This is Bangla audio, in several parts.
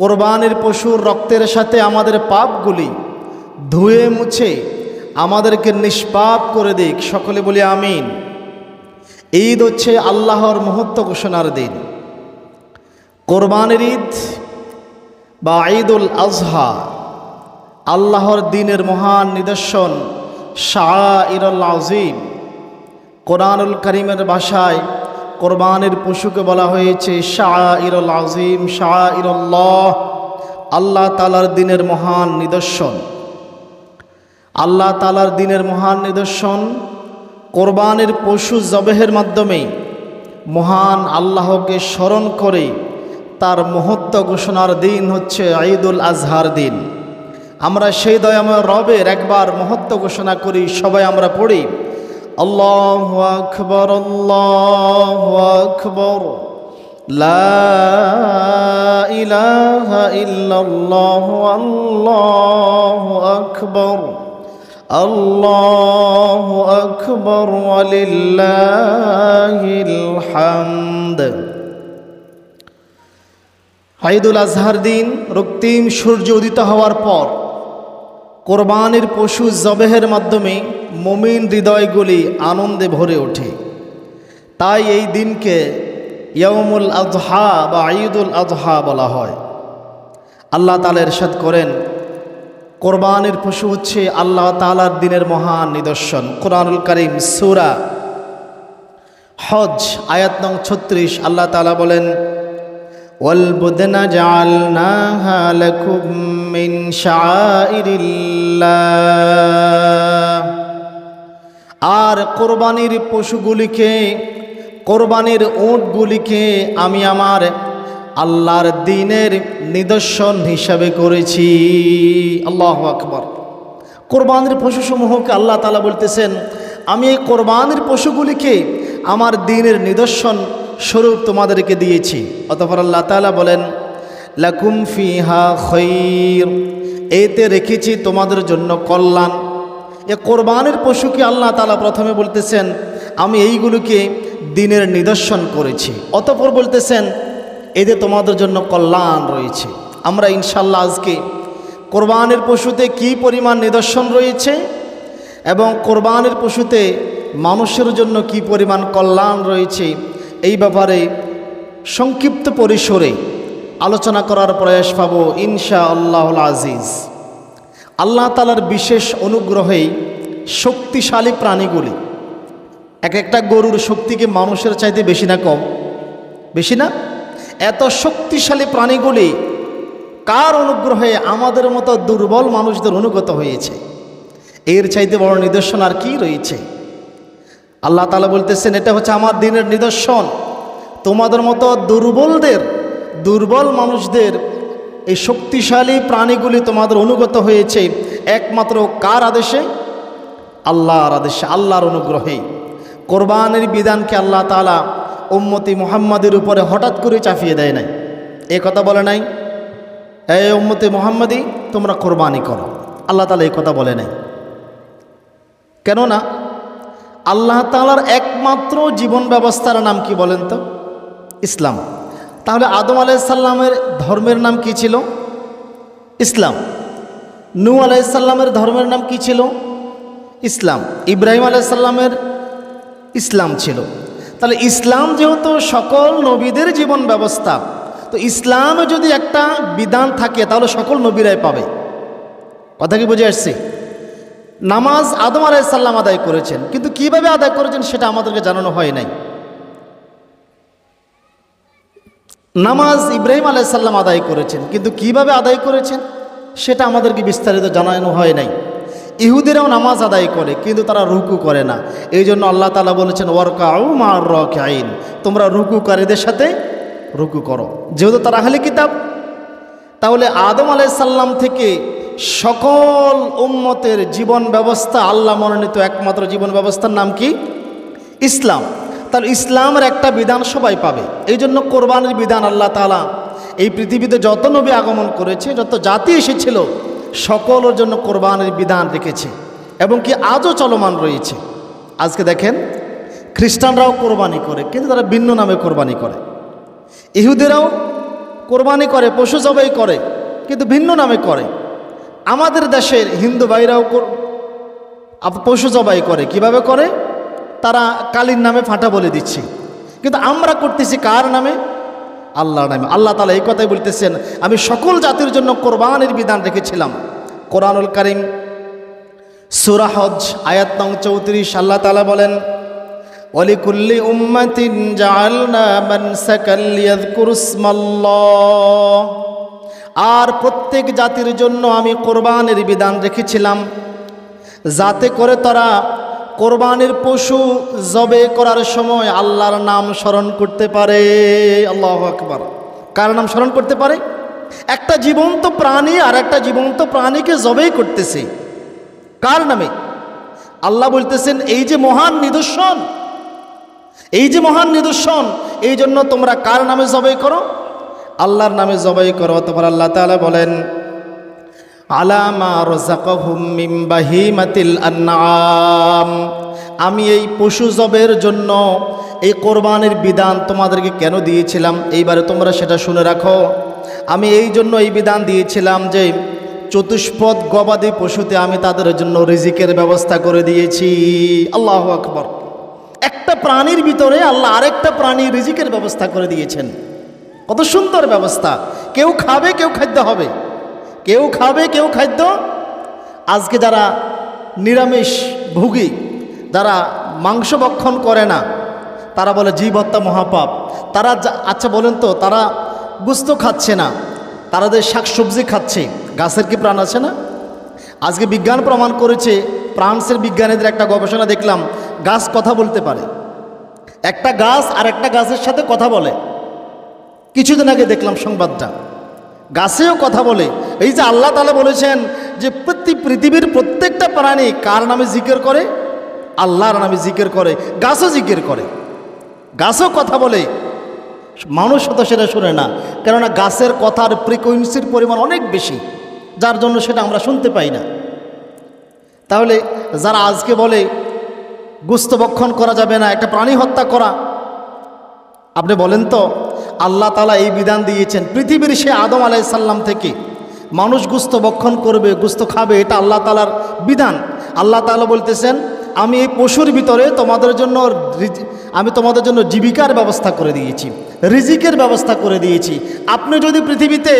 কোরবানির পশুর রক্তের সাথে আমাদের পাপগুলি ধুয়ে মুছে আমাদেরকে নিষ্পাপ করে দিক। সকলে বলি আমিন। ঈদ হচ্ছে আল্লাহর মহত্ব ঘোষণার দিন। কোরবানির ঈদ বা ঈদুল আজহা আল্লাহর দিনের মহান নিদর্শন শাহ ইরল আজিম কোরআনুল করিমের ভাষায় কোরবানির পশুকে বলা হয়েছে শাহ ইরল আজিম শাহ ইরল্লাহ আল্লাহ তালার দিনের মহান নিদর্শন। আল্লাহ তালার দিনের মহান নিদর্শন কোরবানের পশু জবেহের মাধ্যমে মহান আল্লাহকে স্মরণ করে তার মহত্ব ঘোষণার দিন হচ্ছে ঈদুল আজহার দিন। আমরা সেই দয়াময় রবের একবার মহত্ব ঘোষণা করি, সবাই আমরা পড়ি। আল্লাহ আকবর আল্লাহ আকবর। লা ইলাহা ইল্লাল্লাহ, আল্লাহু আকবর। আল্লাহ আকবর, ওয়ালিল্লাহিল হামদ। ঈদুল আজহার দিন রক্তিম সূর্য উদিত হওয়ার পর কোরবানির পশু জবেহের মাধ্যমে মমিন হৃদয়গুলি আনন্দে ভরে ওঠে। তাই এই দিনকে ইয়মুল আজহা বা ঈদুল আজহা বলা হয়। আল্লাহ তালা এরশাদ করেন, কোরবানির পশু হচ্ছে আল্লাহ তালার দিনের মহান নিদর্শন। কোরআনুল করিম সুরা হজ আয়াত নং ছত্রিশ, আল্লাহ তালা বলেন والبدن جعلناها لكم من شعائر الله আর কোরবানির পশুগুলিকে কোরবানির উঁটগুলিকে আমি আমার আল্লাহর দিনের নিদর্শন হিসাবে করেছি আল্লাহ আকবর কোরবানির পশুসমূহকে আল্লাহ তালা বলতেছেন আমি এই কোরবানির পশুগুলিকে আমার দিনের নিদর্শন স্বরূপ তোমাদেরকে দিয়েছি। অতপর আল্লাহ তালা বলেন, লাকুম ফিহা খৈর। এতে রেখেছি তোমাদের জন্য কল্যাণ। এ কোরবানের পশুকে আল্লাহ তালা প্রথমে বলতেছেন, আমি এইগুলোকে দিনের নিদর্শন করেছি। অতপর বলতেছেন, এতে তোমাদের জন্য কল্যাণ রয়েছে। আমরা ইনশাল্লাহ আজকে কোরবানের পশুতে কি পরিমাণ নিদর্শন রয়েছে এবং কোরবানের পশুতে মানুষের জন্য কি পরিমাণ কল্যাণ রয়েছে এই ব্যাপারে সংক্ষিপ্ত পরিসরে আলোচনা করার প্রয়াস পাব ইনশা আল্লাহুল আজিজ। আল্লাহ তালার বিশেষ অনুগ্রহেই শক্তিশালী প্রাণীগুলি, এক একটা গরুর শক্তিকে মানুষের চাইতে বেশি না কম? বেশি না? এত শক্তিশালী প্রাণীগুলি কার অনুগ্রহে আমাদের মতো দুর্বল মানুষদের অনুগত হয়েছে? এর চাইতে বড় নিদর্শন আর কি রয়েছে? আল্লাহ তালা বলতেছেন, এটা হচ্ছে আমার দিনের নিদর্শন। তোমাদের মতো দুর্বলদের, দুর্বল মানুষদের এই শক্তিশালী প্রাণীগুলি তোমাদের অনুগত হয়েছে। একমাত্র কার আদেশে? আল্লাহর আদেশে, আল্লাহর অনুগ্রহে। কোরবানের বিধানকে আল্লাহ তালা উম্মতি মোহাম্মদের উপরে হঠাৎ করে চাপিয়ে দেয় নাই। এ কথা বলে নাই? এ উম্মতি মুহাম্মাদি, তোমরা কোরবানি করো। আল্লাহ তালা এই কথা বলে নাই। কেননা আল্লাহ তালার একমাত্র জীবন ব্যবস্থার নাম কি বলেন তো? ইসলাম। তাহলে আদম আলাইসাল্লামের ধর্মের নাম কি ছিল? ইসলাম। নু আলাইসাল্লামের ধর্মের নাম কি ছিল? ইসলাম। ইব্রাহিম আলাইসাল্লামের ইসলাম ছিল। তাহলে ইসলাম যেহেতু সকল নবীদের জীবন ব্যবস্থা, তো ইসলামে যদি একটা বিধান থাকে, তাহলে সকল নবীরাই পাবে। কথা কি বুঝে আসছে? নামাজ আদম আলাইসাল্লাম আদায় করেছেন। কিন্তু কীভাবে আদায় করেছেন সেটা আমাদেরকে জানানো হয় নাই। নামাজ ইব্রাহিম আলাইসাল্লাম আদায় করেছেন, কিন্তু কীভাবে আদায় করেছেন সেটা আমাদেরকে বিস্তারিত জানানো হয় নাই। ইহুদিরাও নামাজ আদায় করে, কিন্তু তারা রুকু করে না। এই জন্য আল্লাহ তালা বলেছেন, ওয়ার্কাউ মার রক আইন তোমরা রুকুকারীদের সাথে রুকু করো। যেহেতু তারা আহলে কিতাব, তাহলে আদম আলাইসাল্লাম থেকে সকল উম্মতের জীবন ব্যবস্থা আল্লাহ মনোনীত একমাত্র জীবন ব্যবস্থার নাম কি? ইসলাম। তাহলে ইসলামের একটা বিধান সবাই পাবে। এই জন্য কোরবানির বিধান আল্লাহ তালা এই পৃথিবীতে যত নবী আগমন করেছে, যত জাতি এসেছিল, সকলের জন্য কোরবানির বিধান রেখেছে এবং কি আজও চলমান রয়েছে। আজকে দেখেন, খ্রিস্টানরাও কোরবানি করে, কিন্তু তারা ভিন্ন নামে কোরবানি করে। ইহুদেরাও কোরবানি করে, পশু জবাই করে, কিন্তু ভিন্ন নামে করে। আমাদের দেশের হিন্দু ভাইরাও পশু জবাই করে। কীভাবে করে? তারা কালীর নামে ফাটা বলে দিচ্ছে। কিন্তু আমরা করতেছি কার নামে? আল্লাহর নামে। আল্লাহ তালা এই কথাই বলতেছেন, আমি সকল জাতির জন্য কোরবানির বিধান রেখেছিলাম। কোরআনুল করিম সুরাহজ আয়াত নং চৌত্রিশ, আল্লাহ তালা বলেন অলিকুল্লি উম্মাতিন জাআলনা মানসাকাল লিয়াযকুরু ইসমাল্লাহ আর প্রত্যেক জাতির জন্য আমি কোরবানির বিধান রেখেছিলাম। যাতে করে তারা কোরবানির পশু জবে করার সময় আল্লাহর নাম স্মরণ করতে পারে। আল্লাহ আকবার। কার নাম স্মরণ করতে পারে? একটা জীবন্ত প্রাণী আর একটা জীবন্ত প্রাণীকে জবেই করতেছে। কার নামে? আল্লাহ বলতেছেন, এই যে মহান নিদর্শন, এই যে মহান নিদর্শন, এই জন্য তোমরা কার নামে জবাই করো? আল্লাহর নামে জবাই করো তোমার আল্লাহ তাআলা বলেন আলামা আমি এই পশু জবের জন্য এই কোরবানির বিধান তোমাদেরকে কেন দিয়েছিলাম? এইবারে তোমরা সেটা শুনে রাখো। আমি এই জন্য এই বিধান দিয়েছিলাম যে, চতুষ্পদ গবাদি পশুতে আমি তাদের জন্য রিজিকের ব্যবস্থা করে দিয়েছি। আল্লাহ আকবর। একটা প্রাণীর ভিতরে আল্লাহ আরেকটা প্রাণী রিজিকের ব্যবস্থা করে দিয়েছেন। কত সুন্দর ব্যবস্থা। কেউ খাবে, কেউ খাদ্য হবে। কেউ খাবে, কেউ খাদ্য। আজকে যারা নিরামিষ ভুগি, যারা মাংস ভক্ষণ করে না, তারা বলে, জীব হত্যা মহাপাপ। তারা আচ্ছা বলেন তো, তারা গুস্ত খাচ্ছে না। তারা যে শাকসবজি খাচ্ছে, গাছের কি প্রাণ আছে না? আজকে বিজ্ঞান প্রমাণ করেছে, ফ্রান্সের বিজ্ঞানীদের একটা গবেষণা দেখলাম, গাছ কথা বলতে পারে। একটা গাছ আর একটা গাছের সাথে কথা বলে। কিছুদিন আগে দেখলাম সংবাদটা। গাছেও কথা বলে। এই যে আল্লাহ তালা বলেছেন যে প্রতি পৃথিবীর প্রত্যেকটা প্রাণী কার নামে জিকির করে? আল্লাহর নামে জিকির করে, গাছও জিকির করে। গাছও কথা বলে। মানুষ তো সেটা শুনে না, কেননা গাছের কথার ফ্রিকোয়েন্সির পরিমাণ অনেক বেশি, যার জন্য সেটা আমরা শুনতে পাই না। তাহলে যারা আজকে বলে, গুস্ত ভক্ষণ করা যাবে না, একটা প্রাণী হত্যা করা আপনি বলেন তো আল্লাহ তালা এই বিধান দিয়েছেন, পৃথিবীর সে আদম আলাইসাল্লাম থেকে মানুষ গুস্ত ভক্ষণ করবে, গুস্ত খাবে, এটা আল্লাহ তালার বিধান। আল্লাহ তালা বলতেছেন, আমি এই পশুর ভিতরে তোমাদের জন্য আমি তোমাদের জন্য জীবিকার ব্যবস্থা করে দিয়েছি, রিজিকের ব্যবস্থা করে দিয়েছি। আপনি যদি পৃথিবীতে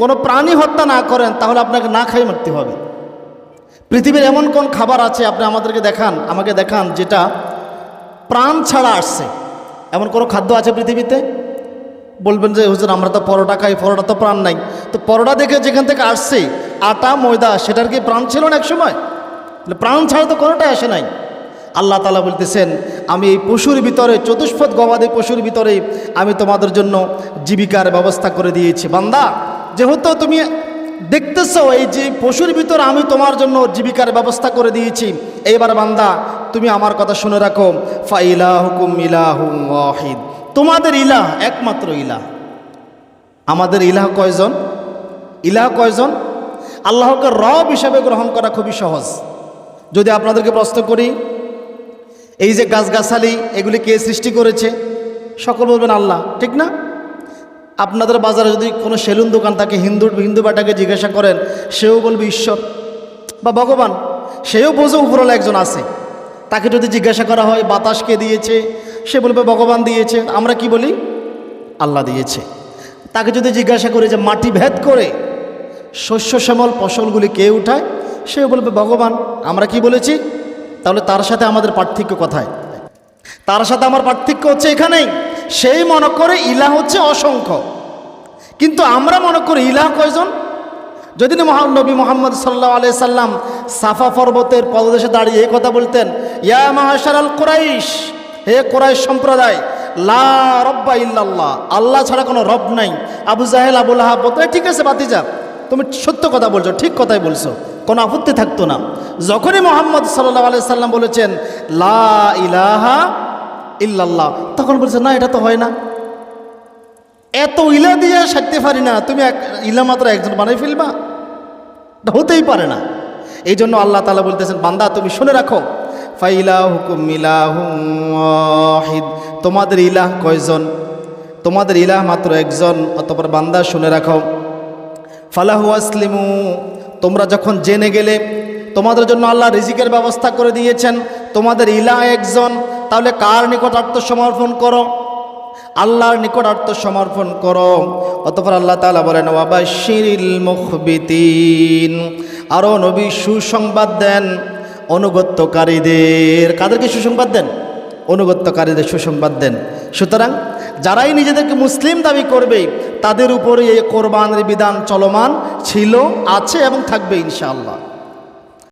কোনো প্রাণী হত্যা না করেন, তাহলে আপনাকে না খাই মারতে হবে। পৃথিবীর এমন কোন খাবার আছে, আপনি আমাদেরকে দেখান, আমাকে দেখান, যেটা প্রাণ ছাড়া আসছে। এমন কোনো খাদ্য আছে পৃথিবীতে? বলবেন যে, হুজুর, আমরা তো পরোটা খাই, পরোটা তো প্রাণ নাই। তো পরোটা দেখে যেখান থেকে আসছে, আটা, ময়দা, সেটার কি প্রাণ ছিল না এক সময় তাহলে প্রাণ ছাড়া তো কোনোটাই আসে নাই। আল্লাহ তালা বলতেছেন, আমি এই পশুর ভিতরে, চতুষ্পদ গবাদি পশুর ভিতরে আমি তোমাদের জন্য জীবিকার ব্যবস্থা করে দিয়েছি। বান্দা, যেহেতু তুমি দেখতেছ এই যে পশুর ভিতর আমি তোমার জন্য জীবিকার ব্যবস্থা করে দিয়েছি, এইবার বান্দা, তুমি আমার কথা শুনে রাখো ফাইলা হুকুম ইলাহুম ওয়াহিদ। তোমাদের ইলাহ একমাত্র ইলাহ। আমাদের ইলাহ কয়জন? ইলাহ কয়জন? আল্লাহকে রব হিসাবে গ্রহণ করা খুবই সহজ। যদি আপনাদেরকে প্রশ্ন করি, এই যে গাছগাছালি, এগুলি কে সৃষ্টি করেছে? সকল বলবেন আল্লাহ, ঠিক না? আপনাদের বাজারে যদি কোনো সেলুন দোকান থাকে, হিন্দু হিন্দু বাটাকে জিজ্ঞাসা করেন, সেও বলবে ঈশ্বর। বা ভগবান, সেও বোঝে উপরওয়ালা একজন আছে। তাকে যদি জিজ্ঞাসা করা হয়, বাতাস কে দিয়েছে? সে বলবে, ভগবান দিয়েছে। আমরা কি বলি? আল্লাহ দিয়েছে। তাকে যদি জিজ্ঞাসা করি যে, মাটি ভেদ করে শস্য শ্যামল ফসলগুলি কে উঠায়? সে বলবে, ভগবান, আমরা কি বলেছি? তাহলে তার সাথে আমাদের পার্থক্য কথায়? তার সাথে আমার পার্থক্য হচ্ছে এখানেই। সেই মনে করে ইলা হচ্ছে অসংখ্য। কিন্তু আমরা মনে করি ইলা কয়জন? যদি না মহান নবী মোহাম্মদ সাল্লাহ আলিয়া সাল্লাম সাফা পর্বতের পদদেশে দাঁড়িয়ে এই কথা বলতেন, ইয়া মাহাশার আল কোরাইশ হে কোরাইশ সম্প্রদায় লা রব্বা ইল্লাল্লাহ আল্লাহ ছাড়া কোনো রব নাই। আবু জাহেল আবুল বলতো, ঠিক আছে বাতিজা তুমি সত্য কথা বলছো ঠিক কথাই বলছো কোনো আপত্তি থাকতো না। যখনই মোহাম্মদ সাল্লাহ আলিয়া সাল্লাম বলেছেন লা ইলাহা ইল্লাল্লাহ তখন বলছে না এটা তো হয় না। এত ইলা দিয়ে সারতে পারি না তুমি এক ইলা মাত্র একজন বানাই ফেলবা। হতেই পারে না। এই জন্য আল্লাহ তালা বলতেছেন বান্দা তুমি শুনে রাখো ফাইলা হুকুম ওয়াহিদ। তোমাদের ইলাহ কয়জন? তোমাদের ইলাহ মাত্র একজন, অতপর বান্দা শুনে রাখো। ফালাহু আসলিমু, তোমরা যখন জেনে গেলে, তোমাদের জন্য আল্লাহ রিজিকের ব্যবস্থা করে দিয়েছেন, তোমাদের ইলা একজন, তাহলে কার নিকট আত্মসমর্পণ করো? আল্লাহর নিকট আত্মসমর্পণ করো। অতপর আল্লাহ তাআলা বলেন ওয়াবাশিরিল মুখবিতিন। আরও নবী সুসংবাদ দেন অনুগত্যকারীদের। কাদেরকে সুসংবাদ দেন? অনুগত্যকারীদের সুসংবাদ দেন। সুতরাং যারাই নিজেদেরকে মুসলিম দাবি করবে, তাদের উপরে এই কোরবানের বিধান চলমান ছিল, আছে এবং থাকবে ইনশাআল্লাহ।